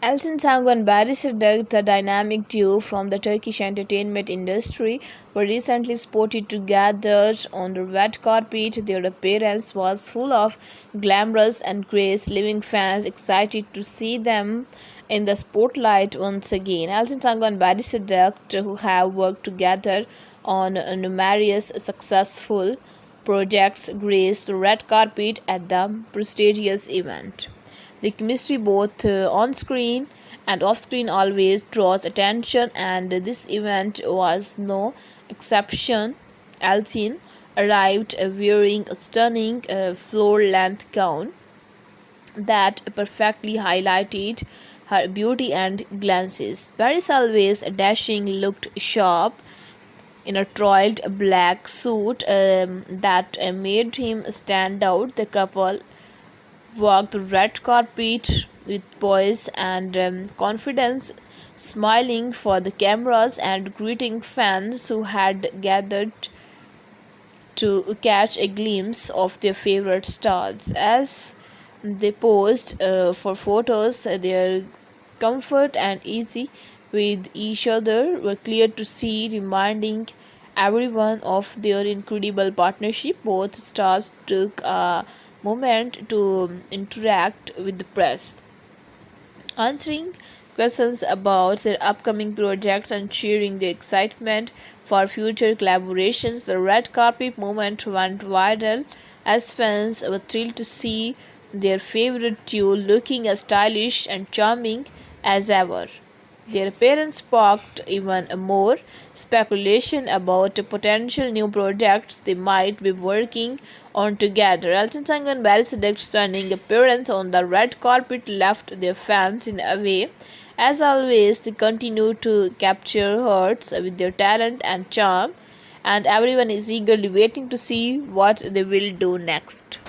Elton and Barry Siddiq, the dynamic duo from the Turkish entertainment industry, were recently spotted together on the red carpet. Their appearance was full of glamorous and grace, leaving fans excited to see them in the spotlight once again. Elton Tango and Barry Siddiq, who have worked together on numerous successful projects, graced the red carpet at the prestigious event. The chemistry both uh, on screen and off screen always draws attention, and this event was no exception. Elsin arrived wearing a stunning uh, floor length gown that perfectly highlighted her beauty and glances. Paris always dashing looked sharp in a toiled black suit um, that uh, made him stand out. The couple walked the red carpet with poise and um, confidence, smiling for the cameras and greeting fans who had gathered to catch a glimpse of their favorite stars. As they posed uh, for photos, their comfort and easy with each other were clear to see, reminding everyone of their incredible partnership. Both stars took a moment to interact with the press, answering questions about their upcoming projects and sharing the excitement for future collaborations. The red carpet moment went viral as fans were thrilled to see their favorite duo looking as stylish and charming as ever. Their appearance sparked even more speculation about potential new projects they might be working on together. Elton and Siddiq's stunning appearance on the red carpet left their fans in a way. As always, they continue to capture hearts with their talent and charm, and everyone is eagerly waiting to see what they will do next.